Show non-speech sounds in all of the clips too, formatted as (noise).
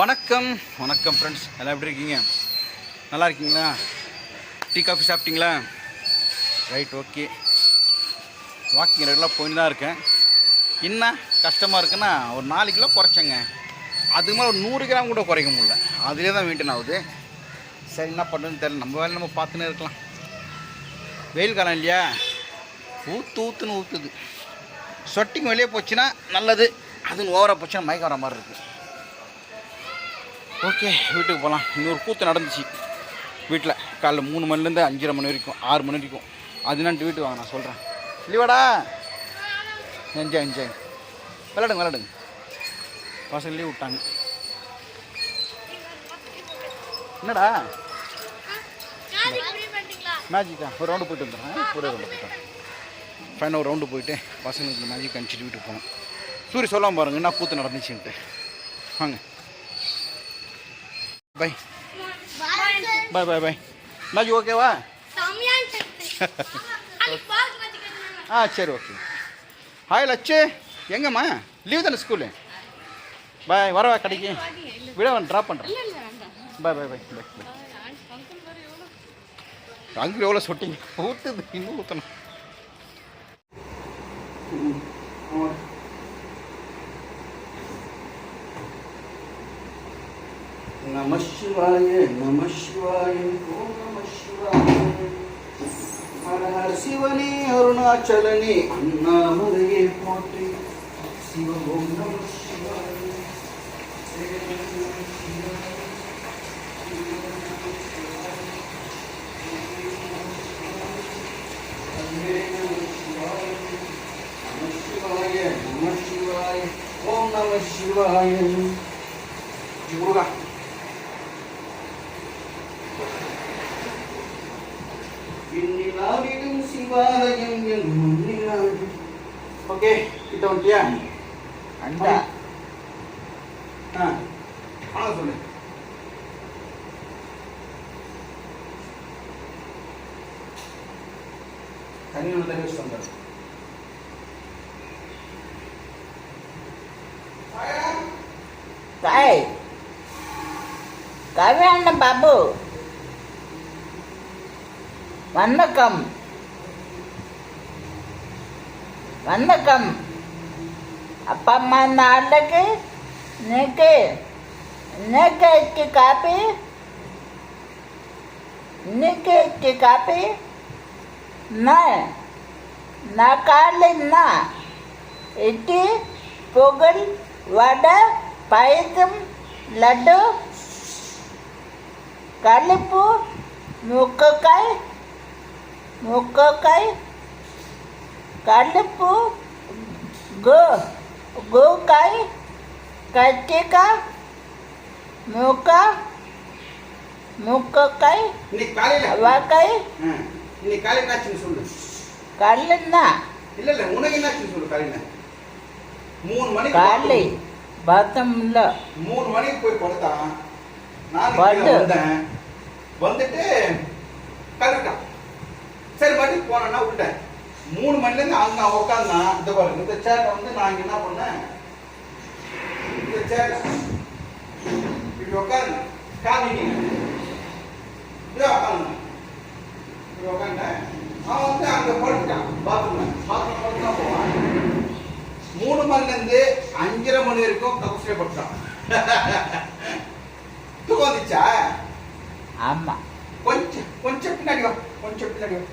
வணக்கம். வணக்கம் ஃப்ரெண்ட்ஸ் எல்லாம் எப்படி இருக்கீங்க? நல்லா இருக்கீங்களா? டீ காஃபி சாப்பிட்டீங்களா? ரைட் ஓகே வாக்கிங் ரெகுலராக போயின்னு தான் இருக்கேன். என்ன கஷ்டமாக இருக்குன்னா ஒரு நாலு கிலோ குறைச்சேங்க. அதுக்கு மேலே ஒரு நூறு கிராம் கூட குறைக்க முடியல. அதுலேயே தான் மெயின்டைன் ஆகுது. சரி என்ன பண்ணுறதுன்னு தெரியல. நம்ம வேலை நம்ம பார்த்துன்னே இருக்கலாம். வெயில் காலம் இல்லையா? ஊற்று ஊற்றுன்னு ஊற்றுது சொட்டிங் வெளியே போச்சுன்னா நல்லது. அதுன்னு ஓவராக போச்சுன்னா மயக்கம் வர மாதிரி இருக்குது ஓகே வீட்டுக்கு போகலாம் இன்னொரு கூத்து நடந்துச்சு. வீட்டில் காலைல மூணு மணிலேருந்து அஞ்சரை மணி வரைக்கும் ஆறு மணி வரைக்கும். அதுனான்ட்டு வீட்டுக்கு வாங்க நான் சொல்கிறேன் இல்லைவாடா என்ஜாய் என்ஜாய். விளாடுங்க விளாடுங்க பசங்க லீவ் விட்டாங்க. என்னடா? மேஜிக்கா ஒரு ரவுண்டு போயிட்டு வந்துடுறேன். ஒரே ரவுண்டு போயிட்டேன் ஃபைனல் ஒரு ரவுண்டு போயிட்டு பசங்களுக்கு மேஜிக் அனுப்பிச்சிட்டு வீட்டுக்கு போனோம் சூரிய சொல்லாமல் பாருங்க என்ன கூத்து நடந்துச்சுன்ட்டு. வாங்க. பை பாய் பாய் பாய் மேஜிக் ஓகேவா ஆ சரி ஓகே ஹாய் லட்சு. எங்கம்மா? லீவ் தானே ஸ்கூலு பாய் வரவா கடைக்கு. விட ட்ராப் பண்ணுறேன் பாய் பாய் பாய் பாய் பாய் அங்கே எவ்வளோ சொட்டிங்க? ஊற்றுது இன்னும் ஊற்றணும் நம சிவாய நம சிவாய ஓம் நம சிவாய. ஹர ஹர சிவனே அருணாச்சலனே அண்ணாமலையே போற்றி. சிவ ஓம் நம சிவாய நம சிவாய நம சிவாய ஓம் நம சிவாய முருகா இந்நிலாவிலும் சிவாலயம் என் முன்னிலாவில். ஓகே கிட்ட வந்துட்டியா அந்த ஆ. சொல்லு. தண்ணி ஒன்று தண்ணி வச்சு வந்தார் தாய் பாபு. வணக்கம். வணக்கம். அப்பா அம்மா நாளைக்கு இன்னைக்கு இன்னைக்கு இட்லி காப்பி? இன்னைக்கு இட்லி காப்பி? நான் நான் காலைன்னா இட்லி பொங்கல் வடை பாயசம் லட்டு கல்லுப்பு முக்கக்காய் முக்கக்காய் கல்லுப்பு கோ கோக்காய் கத்திரிக்காய் முக்க முக்கக்காய் வாக்காய் இன்னைக்கு காலையில் என்னாச்சுன்னு சொல்லு. கல்லுன்னா? இல்லை இல்லை உனக்கு என்னாச்சுன்னு சொல்லு காலையில். மூணு மணிக்கு காலை பாத்தம்ல மூணு மணிக்கு போய் படுத்தான். நான் படு. கீழே வந்தேன். வந்துட்டு சரி மறுபடியும் போனேன்னா விட்டேன் மூணு மணிலேருந்து அங்கே உட்காந்தான் இந்த பாருங்க இந்த சேர்ல வந்து நான் இங்க என்ன பண்ணேன்? இந்த சேர்ல இப்படி உட்காந்து காமிங்க இப்படி உட்காந்து இப்படி உட்காந்தேன் அவன் வந்து அங்கே படுத்துட்டான். பாத்ரூம்ல பாத்ரூம் படுத்து போவான். மூணு மணிலேருந்து அஞ்சரை மணி வரைக்கும் கவுசிலே படுத்தான் தூக்கம் வந்துச்சா? ஆமா. கொஞ்சம் கொஞ்சம் பின்னாடி வா. கொஞ்சம் பின்னாடி வா.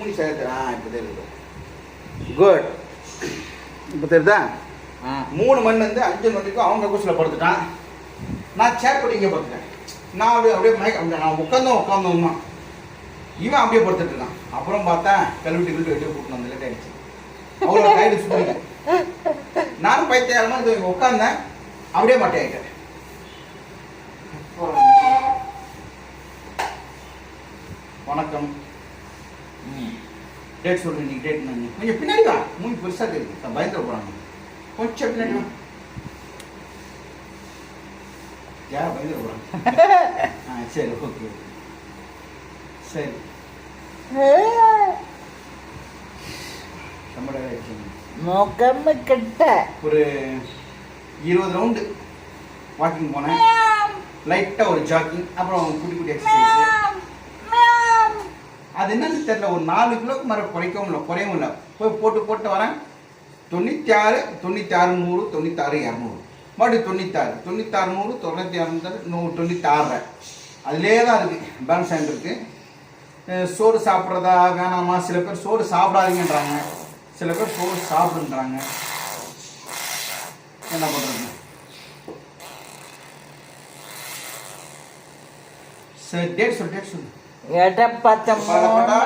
முனி சேர்த்து ஆ இப்போ தெரியுது. குட் இப்போ தெரியுதா? ஆ. மூணு மணிலேருந்து அஞ்சு மணிக்கும் அவங்க குசில் படுத்துட்டான். நான் சேர் போட்டு இங்கே படுத்துட்டேன். நான் அப்படியே அப்படியே மயக்க நான் உட்காந்தோம் உட்காந்தோம்னா இவன் அப்படியே படுத்துட்டு இருக்கான். அப்புறம் பார்த்தா கழுவிட்டு கழுவிட்டு வெளியே கூட்டிட்டு வந்து லேட் ஆயிடுச்சு. அவ்வளோ கைடு சுற்றிங்க நானும் பைத்தியாரமாக இது உட்காந்தேன் அப்படியே மட்டை ஆயிட்டேன். வணக்கம். டேட் சொல்லு நீ டேட் நான் கொஞ்சம் பின்னாடி வா. மூணு பெருசா தெரியுது. பயந்துட போறாங்க கொஞ்சம் பின்னாடி (laughs) வா. யார் பயந்துட ஆ சரி ஓகே சரி. முகம் கிட்ட. ஒரு இருபது ரவுண்டு வாக்கிங் போனேன். லைட்டாக ஒரு ஜாக்கிங் அப்புறம் குட்டி குட்டி எக்ஸசைஸ் அது என்னன்னு தெரியல. ஒரு நாலு கிலோக்கு மரம் குறைக்கவும் இல்லை குறையவும் இல்லை. போய் போட்டு போட்டு வரேன். தொண்ணூற்றி ஆறு தொண்ணூற்றி ஆறு நூறு தொண்ணூத்தாறு இரநூறு. மறுபடியும் தொண்ணூத்தாறு தொண்ணூத்தாறு நூறு தொண்ணூற்றி இரநூறு நூறு தொண்ணூத்தாறு அதிலே தான் இருக்குது பேலன்ஸ் ஆகிட்டு சோறு சாப்பிட்றதா வேணாமா? சில பேர் சோறு சாப்பிடாதீங்கன்றாங்க. சில பேர் சோறு சாப்பிடுன்றாங்க. என்ன பண்ணுறது சரி டேட் சொல்லு டேட் சொல்லு. எடப்பத்த மூணு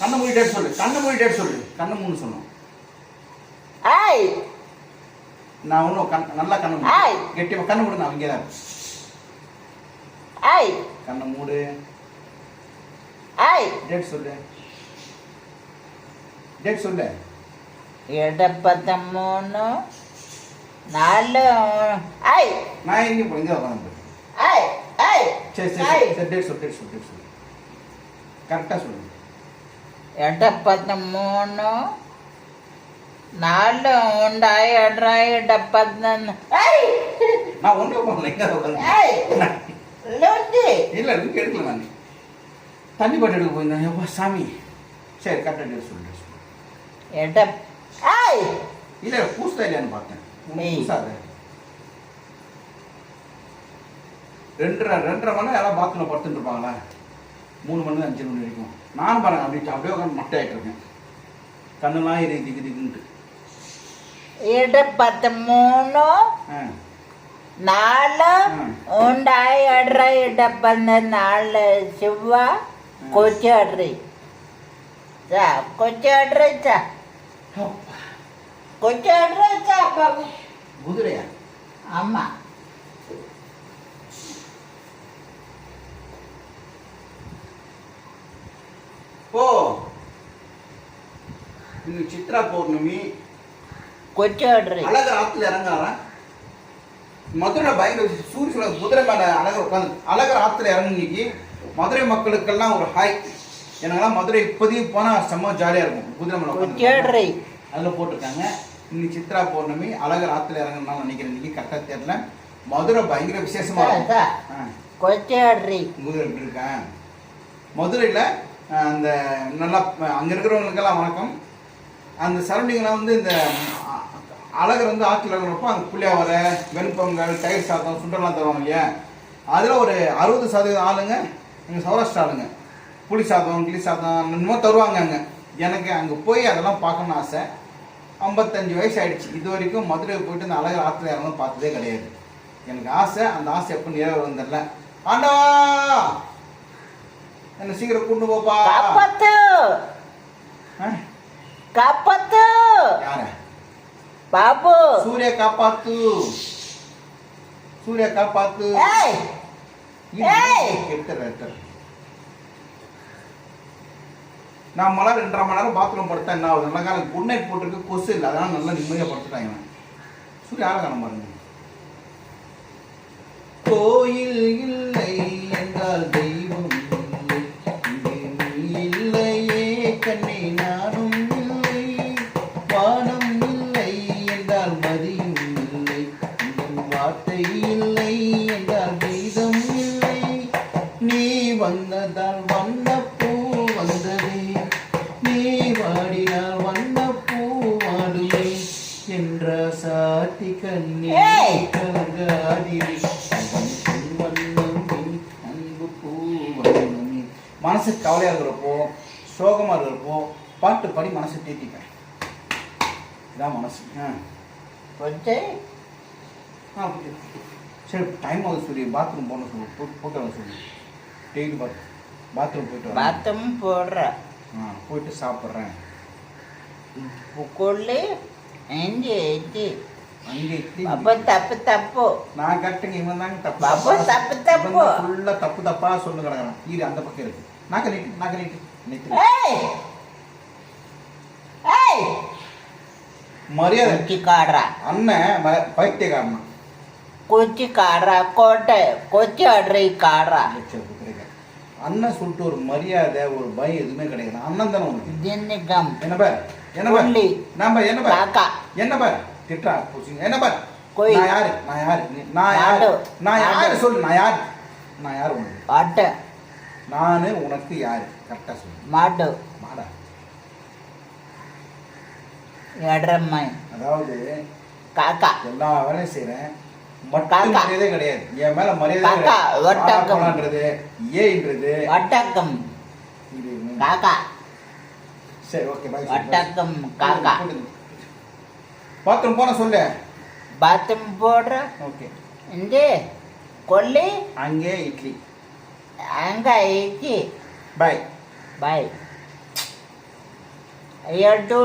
கண்ணை மூடி டேட் சொல்லு கண்ணை மூடி டேட் சொல்லு. கண்ணை மூணு சொன்னோம். ஐய் நான் இன்னும் கண் நல்லா கண்ணை மூடு. ஏய். கெட்டி கண்ணை மூடு நான் இங்கே தான். ஐய் கண்ணை மூடு. ஐய் டேட் சொல்லு. டேட் சொல்லு. எடப்பத்த மூணு நாலு ஐய் நான் இங்கே இங்கே உட்காந்து ஐய் சரி சரி ஐய் சரி டேட் சொல்லு டேட் சொல்லு டேட் சொல்லு கரெக்டாக சொல்லு ఎడపత మూడు నాలుగు ఉండాయి ఎడ్రాయి డెప్పత நான் ஒன்றும் பண்ணல இங்கே உட்காந்து இல்லை இங்கே எடுக்கல நான் தண்ணி பாட்டு எடுக்க போயிருந்தேன் எப்பா சாமி சரி கரெக்டாக டேட் சொல்லு date சொல்லு ఎడ இல்லை பூஸ்தா இல்லையான்னு பார்த்தேன் உனக்கு ஏய். பூசாத ரெண்டரை ரெண்டரை மணி நேரம் யாராவது பாத்ரூமில் படுத்துட்டு இருப்பாங்களே? மூணு மணி அஞ்சு மணி வரைக்கும். நான் பாருங்க அப்படி அப்படியே உட்காந்து மொட்டையாகிட்டு இருக்கேன் கண்ணெல்லாம் இரு திக்கு திக்குன்ட்டு இடப்பத்து மூணு നാല് ഉണ്ടായി അടറ ഇടപ്പന്ന് നാല് ചൊവ്വ കൊച്ചടറി കൊച്ചടറിച്ച കൊച്ചടറിച്ച അമ്മ చా కూర్చోడ్రి చా బాబు குதிரையா అమ్మ போ இன்னைக்கு சித்ரா பௌர்ணமி కూర్చోడ్రి அழகர் ஆற்றுல இறங்குறாரா மதுரை பயங்கர சூரிய குதிரை மேலே அழகர் உட்காந்து அழகர் ஆற்றுல இறங்கு இன்னைக்கு மதுரை மக்களுக்கெல்லாம் ஒரு ஹாய் எனக்கெல்லாம் மதுரை இப்போதைக்கு போனால் செம்ம ஜாலியாக இருக்கும் குதிரை மேலே உட்காந்து కూర్చోడ్రి அதில் போட்டிருக்காங்க இன்னைக்கு சித்ரா பௌர்ணமி அழகர் ஆற்றுல இறங்கணும்னு நினைக்கிறேன் இன்னைக்கு கரெக்டாக தெரியல மதுரை பயங்கர விசேஷமா இருக்கும் சார். ஆ, కూర్చోడ్రి குதிரை எப்படி இருக்கேன் மதுரையில் அந்த நல்லா அங்கே இருக்கிறவங்களுக்கெல்லாம் வணக்கம். அந்த சரௌண்டிங்கெலாம் வந்து இந்த அழகர் வந்து ஆற்றுல இறங்குறப்போ அந்த புளியாவரை வெண்பொங்கல் தயிர் சாதம் சுண்டலாம் தருவாங்க இல்லையா? அதில் ஒரு அறுபது சதவீதம் ஆளுங்க எங்கள் சௌராஷ்டிரா ஆளுங்க. புளி சாதம் கிளி சாதம் இன்னமும் தருவாங்க அங்கே. எனக்கு அங்கே போய் அதெல்லாம் பார்க்கணும்னு ஆசை. ஐம்பத்தஞ்சு வயசு ஆயிடுச்சு. இது வரைக்கும் மதுரை போயிட்டு இந்த அழகர் ஆற்றுல இறங்கணும் பார்த்ததே கிடையாது. எனக்கு ஆசை அந்த ஆசை எப்போ நிறைவேறும் தெரியல. ஆண்டா என்ன சீக்கிரம் கொண்டு போப்பா. காப்பாத்து. காப்பாத்து. பாபு. சூரிய காப்பாத்து. சூரிய காப்பாத்து. நான் மலர் ரெண்டரை மணி நேரம் பாத்ரூம் படுத்தேன் என்ன ஆகுது? நல்ல காலம் குட் நைட் போட்டிருக்கு கொசு இல்லை. அதனால நல்லா நிம்மதியாக படுத்துட்டாங்க சூரிய ஆள காண பாருங்க. கோயில் இல்லை என்றால் தெய்வம் கண்ணே நானும் இல்லை. வானம் இல்லை என்றால் மதியும் இல்லை. வார்த்தை இல்லை என்றால் கீதம் இல்லை. நீ வந்ததால் வண்ணப்பூ வந்ததே. நீ வாடினால் வண்ணப்பூ வாடுமே என்ற சாத்தி கண்ணே! கலங்காதிரி பூ. மனசு கவலையாக இருக்கிறப்போ சோகமாக இருக்கிறப்போ பாட்டு பாடி மனசை தேத்திப்பேன் இதான் மனசு. ஆ. ஆ சரி டைம் ஆகுது சொல்லி பாத்ரூம் போகணும் சொல்லு. போ போட்டு சொல்லி. டெய்லி பாத் பாத்ரூம் போயிட்டு பாத்ரூம் போடுற. ஆ போயிட்டு சாப்பிட்றேன். கொள்ளு அஞ்சு எட்டு அப்போ தப்பு தப்பு. நான் கரெக்டுங்க இவன் தாங்க தப்பு. அப்போ தப்பு தப்பு. ஃபுல்லாக தப்பு தப்பாக சொல்லு கிடக்குறான். இது அந்த பக்கம் இருக்குது நான் கழிட்டு நான் கழிட்டு மரியாதை. குச்சி காடுறா அண்ணன் பைத்தியக்காரனா? குச்சி காடுறா கோட்டை கொச்சி அட்ரை காடுறா அண்ணன் சொல்லிட்டு ஒரு மரியாதை ஒரு பயம் எதுவுமே கிடையாது. அண்ணன் தானே என்ன பார்? என்ன பார்? நம்ம என்ன பார்? என்ன பார்? திட்டா பூசிங்க. என்ன பார்? யாரு? நான் யாரு? நான் யாரு? நான் யாரு? சொல்லு நான் யாரு? நான் யாரு உனக்கு? அட்டை நான் உனக்கு யாரு? கரெக்டா சொல்லு மாடு. மாடா. அதாவது காக்கா. எல்லா வேலையும் காக்கா. மரியாதை கிடையாது. என் மேல மரியாதை காக்கா, கிடையாது. வட்டக்கம். வாடாப்போடான்றது, ஏன்றது வட்டக்கம் காக்கா. சரி ஓகே பாய் வட்டக்கம் காக்கா. பாத்ரூம் போன சொல்லு. பாத்ரூம் போடுற? ஓகே. இந்த கொல்லி அங்கே இட்லி. அங்க இச்சி பாய் பாய் எட்டு